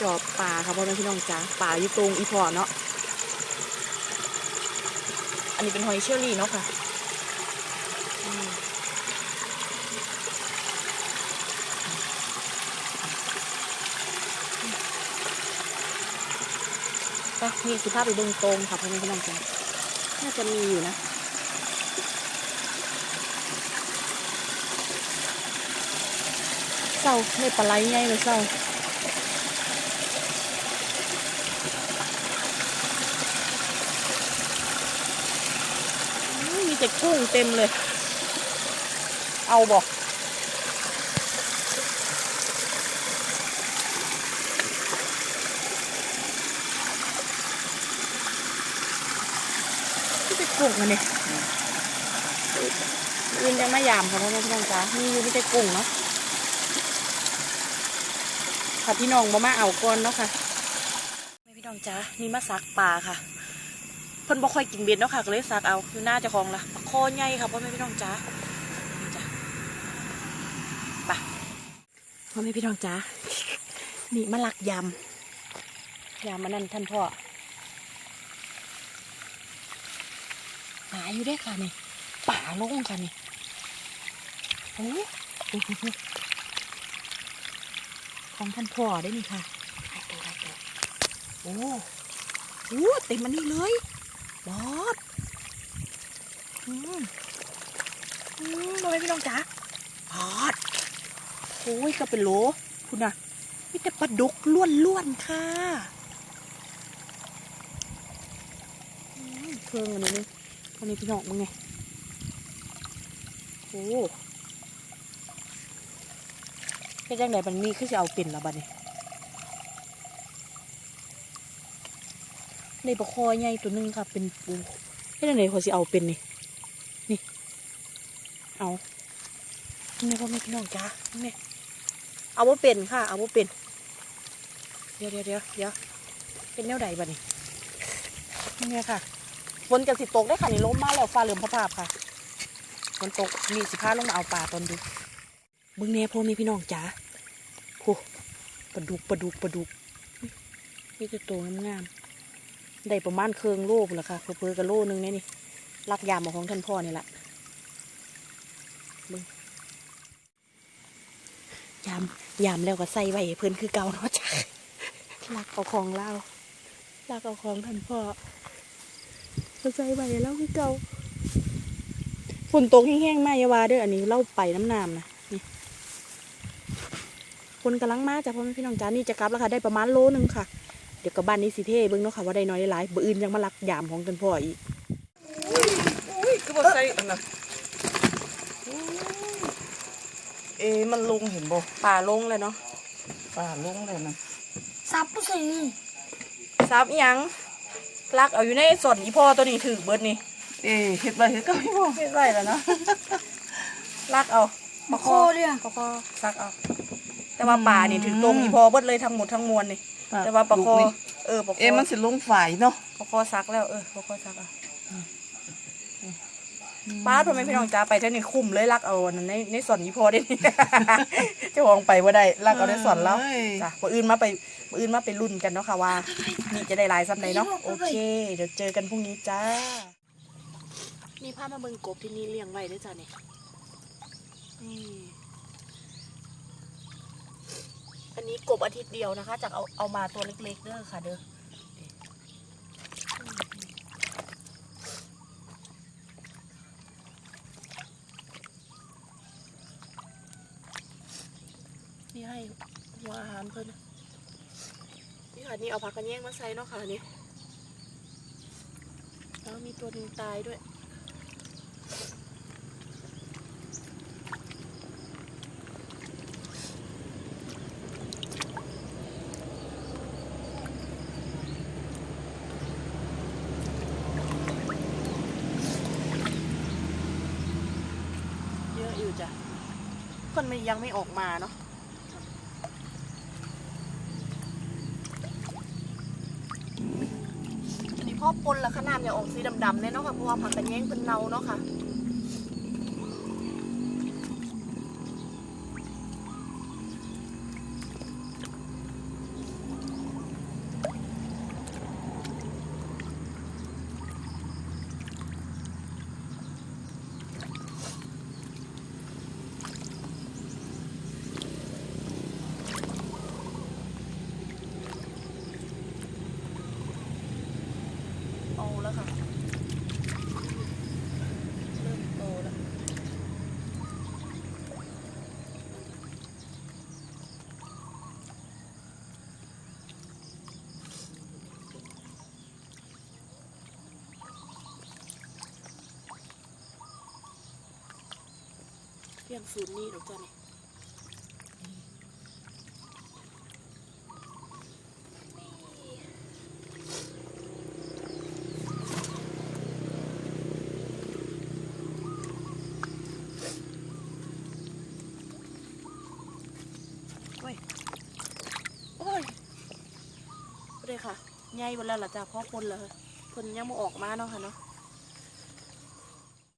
จอบป่าค่ะพ่อแม่พี่น้องจ้าป่าอยู่ตรงอีพอเนาะอันนี้เป็นหอยเชอรี่เนาะค่ะอืมไปนี่สิภาพไปเบิ่งตรงค่ะพ่อแม่พี่น้องจ้าน่าจะมีอยู่นะเศร้าไม่ปลาไหลไงเลยเศร้าอื้อมี แต่กุ้งเต็มเลย เอาบอกมีแต่กุ้งอันนี้ยินยังไม่ยามค่ะพ่อแม่พี่น้องจ้ามีอยู่มีแต่กุ้งเนาะค่ะพี่น้องมามาเอาก่อนเนาะค่ะพี่น้องจ้านี่มาซักปลาค่ะ พิ่นบ่ค่อยกินเบ็ดเนาะค่ะก็เลยซักเอาอยู่หน้าเจ้าของละปลาคอใหญ่ค่ะพ่อแม่พี่น้องจ้านี่จ้ะไปพ่อแม่พี่น้องจ้านี่มาลักยำยำมานั่นท่านพ่อหาอยู่ได้ค่ะนี่ป่าโล่งค่ะนี่โอ้ของท่านพ่อได้นี่ค่ะโอ้โหเต็มมันนี่เลย บอสอืมอืมทำไมพี่น้องจ๋าบอสโอ้ยก็เป็นโหลคุณน่ะมีแต่ปลาดุกล้วนๆค่ะเครื่องอันนี้นี่อันนี้พี่น้องมึงไงโอ้แค่จังไหนมันมีคือจะเอาเป็นละบัดนี้ ในปลาคอใหญ่ตัวหนึงค่ะ เป็นปูแค่จังไหนเขาสิเอาเป็นนี่ นี่ เอานี่พ่อแม่พี่น้องจ้านี่เอาว่าเป็นค่ะ เอาว่าเป็น เดี๋ยวเดี๋ยวเดี๋ยวเดี๋ยวเป็นแนวใดบัดนี้นี่ค่ะฝนจะสิตกได้ค่ะนี่ล้มมาแล้วฟ้าเหลือมพระภาพค่ะฝนตกมีสิพาลงมาเอาป่าตอนดึกบิ่งแน่พ่อแม่พี่น้องจ้าโอ้ปลาดุกปลาดุกปลาดุกนี่จะโตงามๆ ได้ประมาณเคืองโลพุ่นละค่ะเพื่อๆกับโลนึงเนี่ยนี่ลักยามของท่านพ่อนี่แหละยามยามแล้วก็ใส่ไว้ให้เพิ่นคือเก่าเนาะจ้ะลักเอาของเล่าลักเอาของท่านพ่อก็ใส่ไว้ให้แล้วคือเก่าฝนตกแห้งๆมายาวาเด้ออันนี้เล่าไปน้ำน้ำนะนี่คนกำลังมาจากพ่อแม่พี่น้องจ้านี่จะกลับแล้วค่ะได้ประมาณโลนึงค่ะ เดี๋ยวกลับบ้านนี้สิเท่เบิ่งเนาะค่ะว่าได้น้อยได้หลายเบื่ออื่นยังมาลักยามของท่านพ่ออีกอุ้ยคือบ่ใส่อันน่ะเอ๊ะมันลงเห็นบ่ป่าลงเลยเนาะป่าลงเลยนะซับผู้สิงซับอิหยังลักเอาอยู่ในส่วนอีพ่อตัวนี้ถือเบิดนี่เอ๊ะเฮ็ดไว้เฮ็ดก็ไม่บ่เฮ็ดไว้แล้วเนาะลักเอามาโคเรียปลาคอซักเอา แต่ว่าป่านี่ถือตรงอีพ่อเบิดเลยทั้งหมดทั้งมวลนี่ แต่ว่าปลาคอลูกนี่เออปลาคอเอ๊ะมันสิลงฝ่ายเนาะปลาคอซักแล้วเออปลาคอซักเอาป้าทำไมพี่น้องจ้าไปเท่านี้คุ้มเลยลักเอาอันนั้นในในส่วนอีพ่อได้นี่เจ้าของไปว่าได้ลักเอาในส่วนแล้วเอ้ยจ้ะมื่ออื่นมาไปมื่ออื่นมาไปรุ่นกันเนาะค่ะว่านี่จะได้หลายซ้ำไหนเนาะโอเคเดี๋ยวเจอกันพรุ่งนี้จ้านี่พามาเบิ่งกบที่นี่เลี้ยงไว้ด้วยจ้ะเนี่ยนี่ อันนี้กบอาทิตย์เดียวนะคะ จากเอาเอามาตัวเล็กๆเด้อค่ะเด้อนี่ให้หัวอาหารเพิ่นนี่ค่ะนี่เอาผักกระแยงมาใส่เนาะค่ะนี่แล้วมีตัวหนึ่งตายด้วย เยอะอยู่จ้ะ คนมันยังไม่ออกมาเนาะอันนี้พ่อปนละขนาดเนี่ยออกสีดำๆเนี่ยเนาะค่ะเพราะว่าผักกระแยงเป็นเนาเนาะค่ะ ที่ยงศูนย์นี่ดอกจ้านี่โอ้ยโอ้ยเลยค่ะใหญ่หมดแล้วล่ะจ้าพ่อคนเลยเพิ่นยังมาออกมาเนาะค่ะเนาะ